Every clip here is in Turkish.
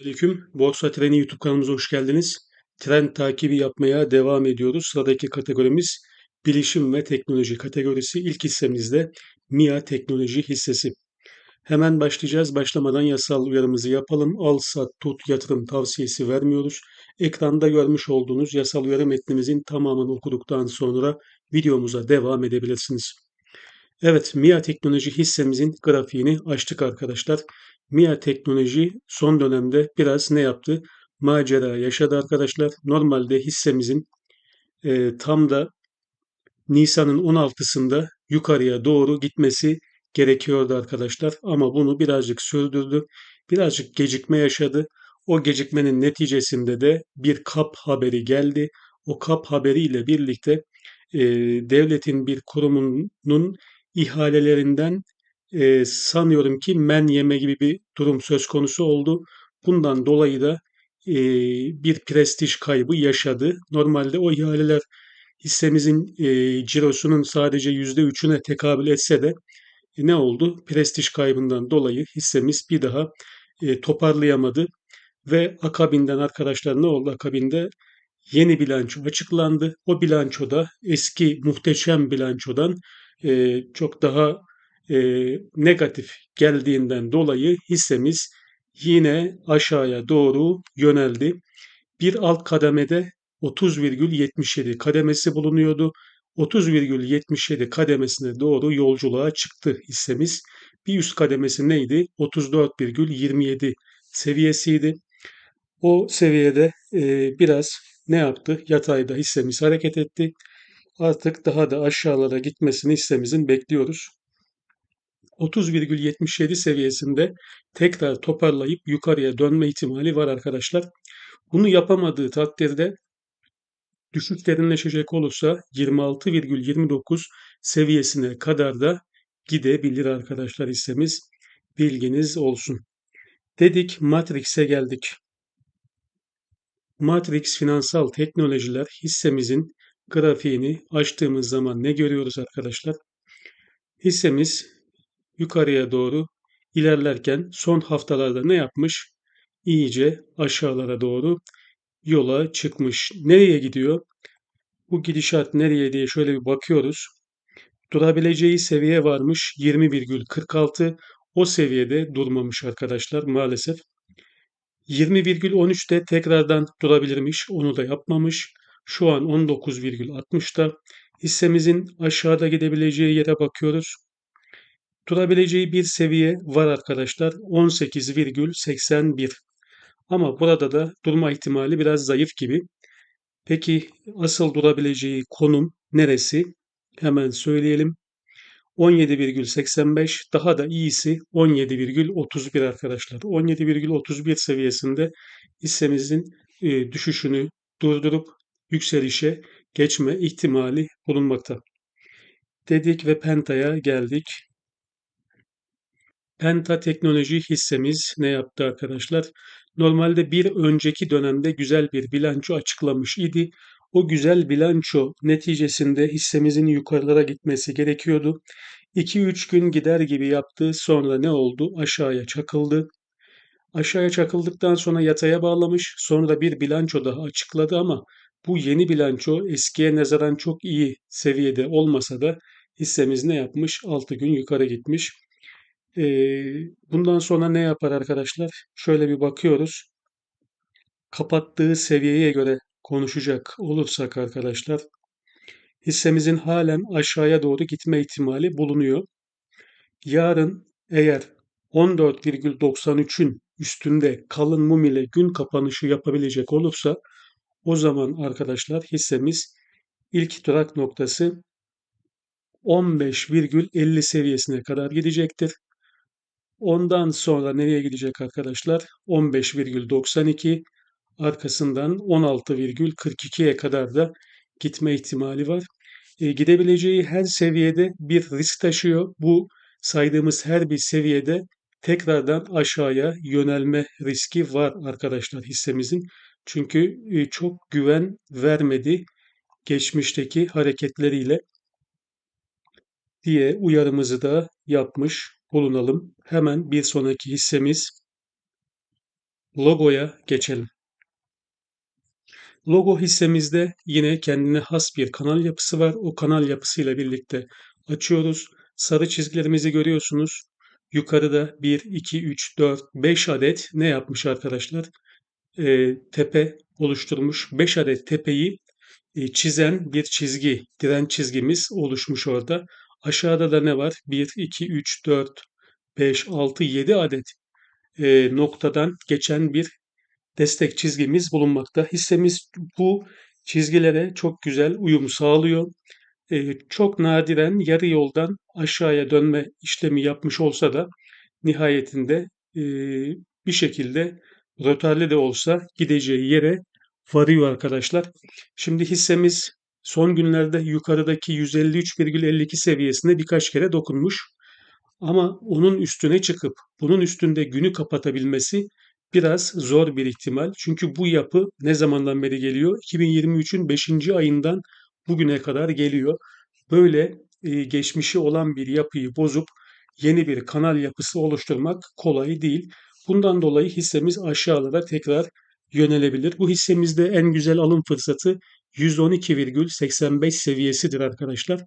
Aleyküm. Borsa Treni YouTube kanalımıza hoş geldiniz. Trend takibi yapmaya devam ediyoruz. Sıradaki kategorimiz bilişim ve teknoloji kategorisi. İlk hissemizde MIA Teknoloji hissesi. Hemen başlayacağız. Başlamadan yasal uyarımızı yapalım. Al, sat, tut, yatırım tavsiyesi vermiyoruz. Ekranda görmüş olduğunuz yasal uyarı metnimizin tamamını okuduktan sonra videomuza devam edebilirsiniz. Evet, MIA Teknoloji hissemizin grafiğini açtık arkadaşlar. MIA Teknoloji son dönemde biraz ne yaptı? Macera yaşadı arkadaşlar. Normalde hissemizin e, tam da Nisan'ın 16'sında yukarıya doğru gitmesi gerekiyordu arkadaşlar. Ama bunu birazcık sürdürdü. Birazcık gecikme yaşadı. O gecikmenin neticesinde de bir kap haberi geldi. O kap haberiyle birlikte e, devletin bir kurumunun ihalelerinden e, sanıyorum ki men yeme gibi bir durum söz konusu oldu. Bundan dolayı da e, bir prestij kaybı yaşadı. Normalde o ihaleler hissemizin e, cirosunun sadece yüzde üçüne tekabül etse de e, ne oldu? Prestij kaybından dolayı hissemiz bir daha e, toparlayamadı ve akabinden arkadaşlar ne oldu? Akabinde yeni bilanço açıklandı. O bilançoda eski muhteşem bilançodan e, çok daha e, negatif geldiğinden dolayı hissemiz yine aşağıya doğru yöneldi. Bir alt kademede 30,77 kademesi bulunuyordu. 30,77 kademesine doğru yolculuğa çıktı hissemiz. Bir üst kademesi neydi? 34,27 seviyesiydi. O seviyede e, biraz ne yaptı? Yatayda hissemiz hareket etti. Artık daha da aşağılara gitmesini hissemizin bekliyoruz. 30,77 seviyesinde tekrar toparlayıp yukarıya dönme ihtimali var arkadaşlar. Bunu yapamadığı takdirde düşük derinleşecek olursa 26,29 seviyesine kadar da gidebilir arkadaşlar hissemiz. Bilginiz olsun. Dedik Matrix'e geldik. Matrix Finansal Teknolojiler hissemizin grafiğini açtığımız zaman ne görüyoruz arkadaşlar? Hissemiz yukarıya doğru ilerlerken son haftalarda ne yapmış? İyice aşağılara doğru yola çıkmış. Nereye gidiyor? Bu gidişat nereye diye şöyle bir bakıyoruz. Durabileceği seviye varmış 20,46. O seviyede durmamış arkadaşlar maalesef. 20,13'te tekrardan durabilirmiş. Onu da yapmamış. Şu an 19,60'da. Hissemizin aşağıda gidebileceği yere bakıyoruz. Durabileceği bir seviye var arkadaşlar. 18,81. Ama burada da durma ihtimali biraz zayıf gibi. Peki asıl durabileceği konum neresi? Hemen söyleyelim. 17,85 daha da iyisi 17,31 arkadaşlar. 17,31 seviyesinde hissemizin e, düşüşünü durdurup yükselişe geçme ihtimali bulunmakta. Dedik ve Penta'ya geldik. Penta Teknoloji hissemiz ne yaptı arkadaşlar? Normalde bir önceki dönemde güzel bir bilanço açıklamış idi. O güzel bilanço neticesinde hissemizin yukarılara gitmesi gerekiyordu. 2-3 gün gider gibi yaptı. Sonra ne oldu? Aşağıya çakıldı. Aşağıya çakıldıktan sonra yataya bağlamış. Sonra bir bilanço daha açıkladı ama bu yeni bilanço eskiye nazaran çok iyi seviyede olmasa da hissemiz ne yapmış? 6 gün yukarı gitmiş. Bundan sonra ne yapar arkadaşlar? Şöyle bir bakıyoruz. Kapattığı seviyeye göre konuşacak olursak arkadaşlar hissemizin halen aşağıya doğru gitme ihtimali bulunuyor. Yarın eğer 14,93'ün üstünde kalın mum ile gün kapanışı yapabilecek olursa o zaman arkadaşlar hissemiz ilk durak noktası 15,50 seviyesine kadar gidecektir. Ondan sonra nereye gidecek arkadaşlar? 15,92 arkasından 16,42'ye kadar da gitme ihtimali var. E, gidebileceği her seviyede bir risk taşıyor. Bu saydığımız her bir seviyede tekrardan aşağıya yönelme riski var arkadaşlar hissemizin. Çünkü e, çok güven vermedi geçmişteki hareketleriyle diye uyarımızı da yapmış bulunalım. Hemen bir sonraki hissemiz logoya geçelim. Logo hissemizde yine kendine has bir kanal yapısı var. O kanal yapısıyla birlikte açıyoruz. Sarı çizgilerimizi görüyorsunuz. Yukarıda 1, 2, 3, 4, 5 adet ne yapmış arkadaşlar? Ee, tepe oluşturmuş. 5 adet tepeyi e, çizen bir çizgi, direnç çizgimiz oluşmuş orada. Aşağıda da ne var? 1, 2, 3, 4, 5, 6, 7 adet e, noktadan geçen bir destek çizgimiz bulunmakta. Hissemiz bu çizgilere çok güzel uyum sağlıyor. E, çok nadiren yarı yoldan aşağıya dönme işlemi yapmış olsa da nihayetinde e, bir şekilde rötarlı de olsa gideceği yere varıyor arkadaşlar. Şimdi hissemiz son günlerde yukarıdaki 153,52 seviyesine birkaç kere dokunmuş. Ama onun üstüne çıkıp bunun üstünde günü kapatabilmesi biraz zor bir ihtimal. Çünkü bu yapı ne zamandan beri geliyor? 2023'ün 5. ayından bugüne kadar geliyor. Böyle e, geçmişi olan bir yapıyı bozup yeni bir kanal yapısı oluşturmak kolay değil. Bundan dolayı hissemiz aşağılara tekrar yönelebilir. Bu hissemizde en güzel alım fırsatı 112,85 seviyesidir arkadaşlar.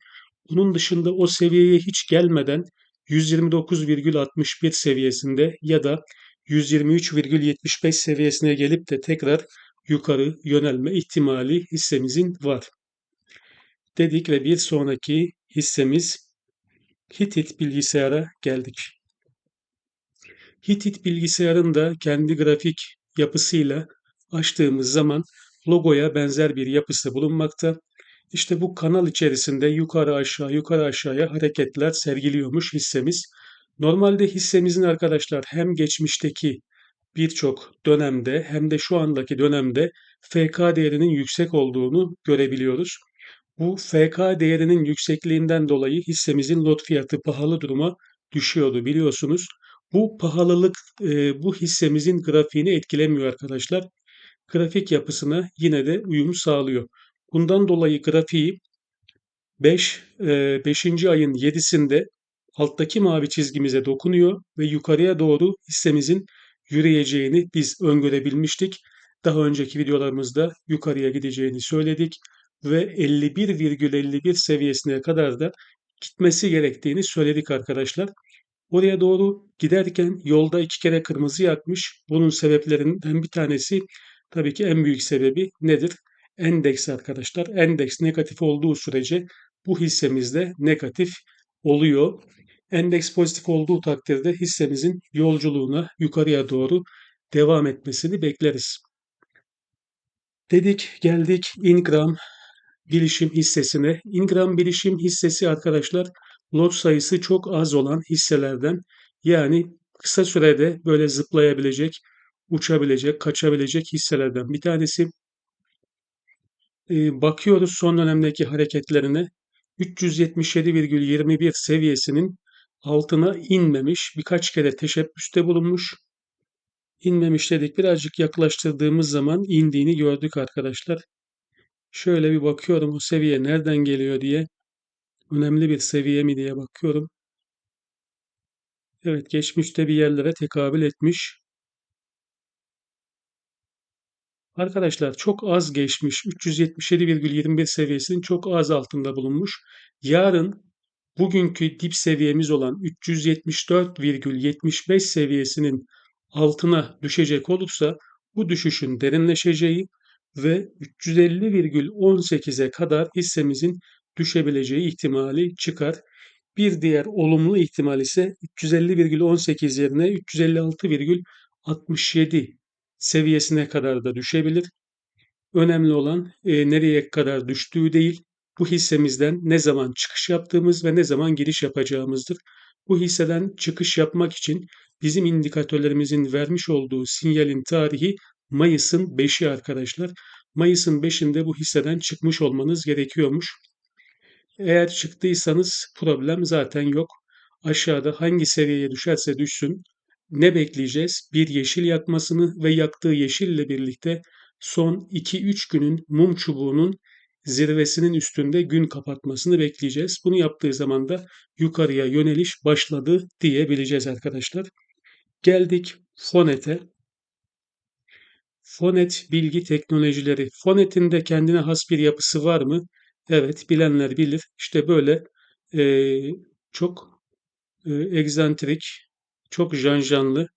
Bunun dışında o seviyeye hiç gelmeden 129,61 seviyesinde ya da 123,75 seviyesine gelip de tekrar yukarı yönelme ihtimali hissemizin var. Dedik ve bir sonraki hissemiz Hitit bilgisayara geldik. Hitit bilgisayarın da kendi grafik yapısıyla açtığımız zaman logoya benzer bir yapısı bulunmakta. İşte bu kanal içerisinde yukarı aşağı yukarı aşağıya hareketler sergiliyormuş hissemiz. Normalde hissemizin arkadaşlar hem geçmişteki birçok dönemde hem de şu andaki dönemde FK değerinin yüksek olduğunu görebiliyoruz. Bu FK değerinin yüksekliğinden dolayı hissemizin lot fiyatı pahalı duruma düşüyordu biliyorsunuz. Bu pahalılık bu hissemizin grafiğini etkilemiyor arkadaşlar. Grafik yapısına yine de uyum sağlıyor. Bundan dolayı grafiği 5, 5. E, ayın 7'sinde alttaki mavi çizgimize dokunuyor ve yukarıya doğru hissemizin yürüyeceğini biz öngörebilmiştik. Daha önceki videolarımızda yukarıya gideceğini söyledik ve 51,51 seviyesine kadar da gitmesi gerektiğini söyledik arkadaşlar. Oraya doğru giderken yolda iki kere kırmızı yakmış. Bunun sebeplerinden bir tanesi tabii ki en büyük sebebi nedir? Endeks arkadaşlar. Endeks negatif olduğu sürece bu hissemizde negatif oluyor. Endeks pozitif olduğu takdirde hissemizin yolculuğuna yukarıya doğru devam etmesini bekleriz. Dedik geldik Ingram bilişim hissesine. Ingram bilişim hissesi arkadaşlar lot sayısı çok az olan hisselerden yani kısa sürede böyle zıplayabilecek, uçabilecek, kaçabilecek hisselerden bir tanesi. Ee, bakıyoruz son dönemdeki hareketlerine 377,21 seviyesinin altına inmemiş, birkaç kere teşebbüste bulunmuş. İnmemiş dedik. Birazcık yaklaştırdığımız zaman indiğini gördük arkadaşlar. Şöyle bir bakıyorum o seviye nereden geliyor diye. Önemli bir seviye mi diye bakıyorum. Evet geçmişte bir yerlere tekabül etmiş. Arkadaşlar çok az geçmiş 377,21 seviyesinin çok az altında bulunmuş. Yarın bugünkü dip seviyemiz olan 374,75 seviyesinin altına düşecek olursa bu düşüşün derinleşeceği ve 350,18'e kadar hissemizin düşebileceği ihtimali çıkar. Bir diğer olumlu ihtimal ise 350,18 yerine 356,67 seviyesine kadar da düşebilir. Önemli olan e, nereye kadar düştüğü değil, bu hissemizden ne zaman çıkış yaptığımız ve ne zaman giriş yapacağımızdır. Bu hisseden çıkış yapmak için bizim indikatörlerimizin vermiş olduğu sinyalin tarihi Mayıs'ın 5'i arkadaşlar. Mayıs'ın 5'inde bu hisseden çıkmış olmanız gerekiyormuş. Eğer çıktıysanız problem zaten yok. Aşağıda hangi seviyeye düşerse düşsün ne bekleyeceğiz? Bir yeşil yakmasını ve yaktığı yeşille birlikte son 2-3 günün mum çubuğunun zirvesinin üstünde gün kapatmasını bekleyeceğiz. Bunu yaptığı zaman da yukarıya yöneliş başladı diyebileceğiz arkadaşlar. Geldik Fonet'e. Fonet Bilgi Teknolojileri. Fonet'in de kendine has bir yapısı var mı? Evet, bilenler bilir. İşte böyle eee, çok eee, egzantrik, çok janjanlı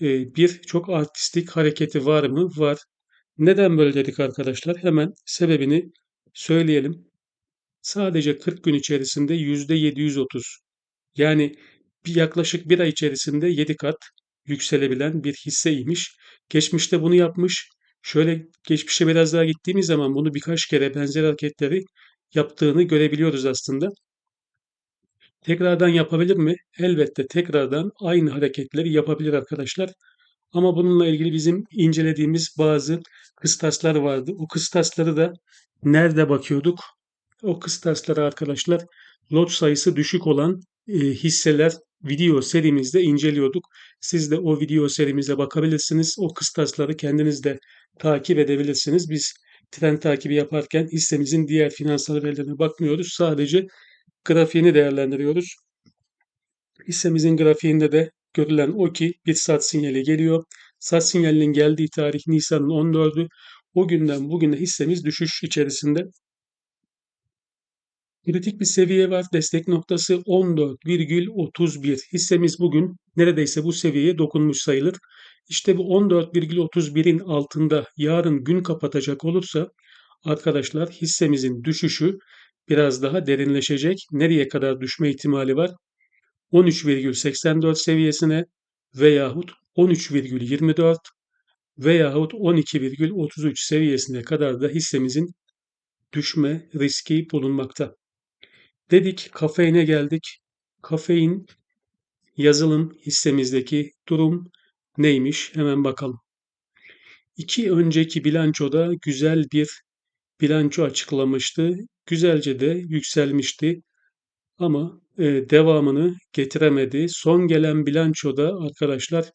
eee, bir çok artistik hareketi var mı? Var. Neden böyle dedik arkadaşlar? Hemen sebebini söyleyelim. Sadece 40 gün içerisinde %730 yani bir yaklaşık bir ay içerisinde 7 kat yükselebilen bir hisseymiş. Geçmişte bunu yapmış. Şöyle geçmişe biraz daha gittiğimiz zaman bunu birkaç kere benzer hareketleri yaptığını görebiliyoruz aslında. Tekrardan yapabilir mi? Elbette tekrardan aynı hareketleri yapabilir arkadaşlar. Ama bununla ilgili bizim incelediğimiz bazı kıstaslar vardı. O kıstasları da nerede bakıyorduk? O kıstasları arkadaşlar lot sayısı düşük olan e, hisseler video serimizde inceliyorduk. Siz de o video serimize bakabilirsiniz. O kıstasları kendiniz de takip edebilirsiniz. Biz trend takibi yaparken hissemizin diğer finansal verilerine bakmıyoruz. Sadece grafiğini değerlendiriyoruz. Hissemizin grafiğinde de görülen o ki bir sat sinyali geliyor. Sat sinyalinin geldiği tarih Nisan'ın 14'ü. O günden bugüne hissemiz düşüş içerisinde. Kritik bir seviye var. Destek noktası 14,31. Hissemiz bugün neredeyse bu seviyeye dokunmuş sayılır. İşte bu 14,31'in altında yarın gün kapatacak olursa arkadaşlar hissemizin düşüşü biraz daha derinleşecek. Nereye kadar düşme ihtimali var? 13,84 seviyesine veyahut 13,24 veyahut 12,33 seviyesine kadar da hissemizin düşme riski bulunmakta. Dedik kafeine geldik. Kafein yazılım hissemizdeki durum neymiş? Hemen bakalım. İki önceki bilançoda güzel bir bilanço açıklamıştı. Güzelce de yükselmişti. Ama e, devamını getiremedi. Son gelen bilançoda arkadaşlar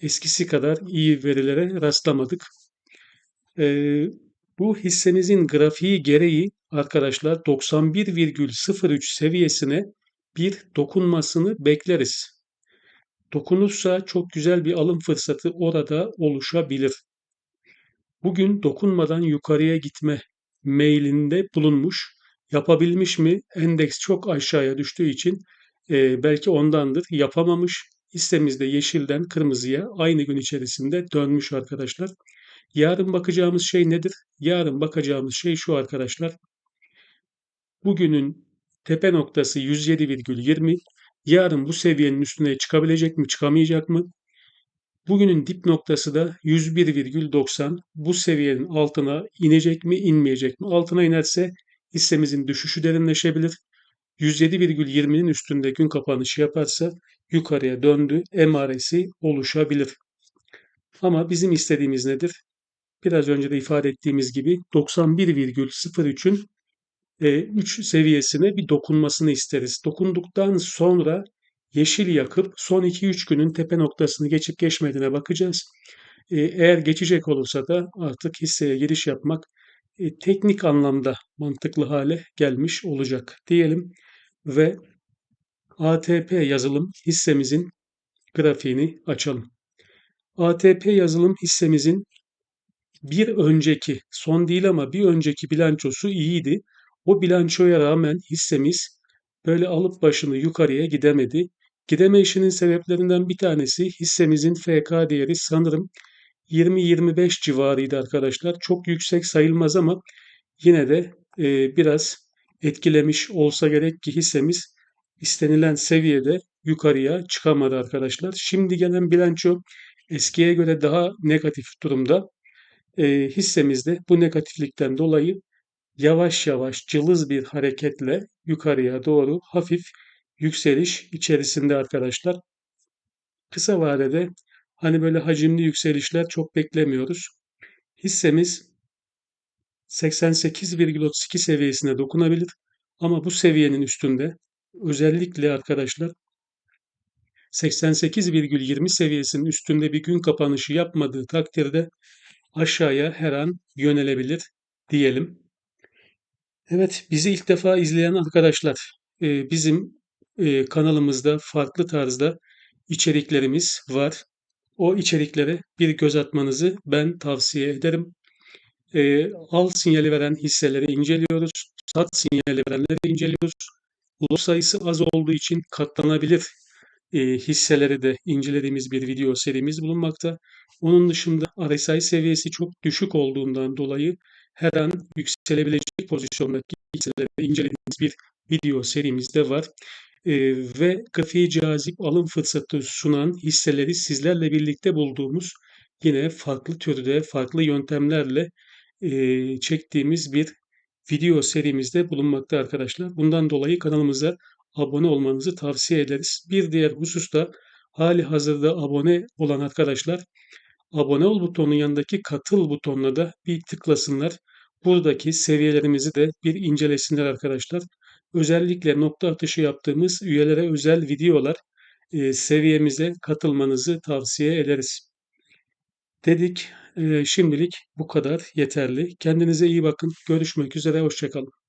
eskisi kadar iyi verilere rastlamadık. E, bu hissemizin grafiği gereği arkadaşlar 91,03 seviyesine bir dokunmasını bekleriz. Dokunursa çok güzel bir alım fırsatı orada oluşabilir. Bugün dokunmadan yukarıya gitme mailinde bulunmuş. Yapabilmiş mi? Endeks çok aşağıya düştüğü için e, belki ondandır. Yapamamış. Hissemizde yeşilden kırmızıya aynı gün içerisinde dönmüş arkadaşlar. Yarın bakacağımız şey nedir? Yarın bakacağımız şey şu arkadaşlar. Bugünün tepe noktası 107,20. Yarın bu seviyenin üstüne çıkabilecek mi, çıkamayacak mı? Bugünün dip noktası da 101,90. Bu seviyenin altına inecek mi, inmeyecek mi? Altına inerse hissemizin düşüşü derinleşebilir. 107,20'nin üstünde gün kapanışı yaparsa yukarıya döndü emaresi oluşabilir. Ama bizim istediğimiz nedir? Biraz önce de ifade ettiğimiz gibi 91,03'ün 3 e, seviyesine bir dokunmasını isteriz. Dokunduktan sonra yeşil yakıp son 2-3 günün tepe noktasını geçip geçmediğine bakacağız. E, eğer geçecek olursa da artık hisseye giriş yapmak e, teknik anlamda mantıklı hale gelmiş olacak diyelim ve ATP yazılım hissemizin grafiğini açalım. ATP yazılım hissemizin bir önceki, son değil ama bir önceki bilançosu iyiydi. O bilançoya rağmen hissemiz böyle alıp başını yukarıya gidemedi. Gideme işinin sebeplerinden bir tanesi hissemizin FK değeri sanırım 20-25 civarıydı arkadaşlar. Çok yüksek sayılmaz ama yine de e, biraz etkilemiş olsa gerek ki hissemiz istenilen seviyede yukarıya çıkamadı arkadaşlar. Şimdi gelen bilanço eskiye göre daha negatif durumda. E, hissemizde bu negatiflikten dolayı yavaş yavaş cılız bir hareketle yukarıya doğru hafif yükseliş içerisinde arkadaşlar. Kısa vadede hani böyle hacimli yükselişler çok beklemiyoruz. Hissemiz 88,32 seviyesine dokunabilir ama bu seviyenin üstünde özellikle arkadaşlar 88,20 seviyesinin üstünde bir gün kapanışı yapmadığı takdirde aşağıya her an yönelebilir diyelim. Evet, bizi ilk defa izleyen arkadaşlar, e, bizim e, kanalımızda farklı tarzda içeriklerimiz var. o içeriklere bir göz atmanızı ben tavsiye ederim. E, al sinyali veren hisseleri inceliyoruz. Sat sinyali verenleri inceliyoruz. Lot sayısı az olduğu için katlanabilir e, hisseleri de incelediğimiz bir video serimiz bulunmakta. Onun dışında RSI seviyesi çok düşük olduğundan dolayı her an yükselebilecek pozisyondaki hisseleri incelediğimiz bir video serimiz de var. E, ve grafiği cazip alım fırsatı sunan hisseleri sizlerle birlikte bulduğumuz yine farklı türde, farklı yöntemlerle e, çektiğimiz bir video serimizde bulunmakta arkadaşlar. Bundan dolayı kanalımıza abone olmanızı tavsiye ederiz. Bir diğer husus da hali hazırda abone olan arkadaşlar abone ol butonunun yanındaki katıl butonuna da bir tıklasınlar. Buradaki seviyelerimizi de bir incelesinler arkadaşlar. Özellikle nokta atışı yaptığımız üyelere özel videolar e, seviyemize katılmanızı tavsiye ederiz. Dedik e, şimdilik bu kadar yeterli. Kendinize iyi bakın. Görüşmek üzere. Hoşçakalın.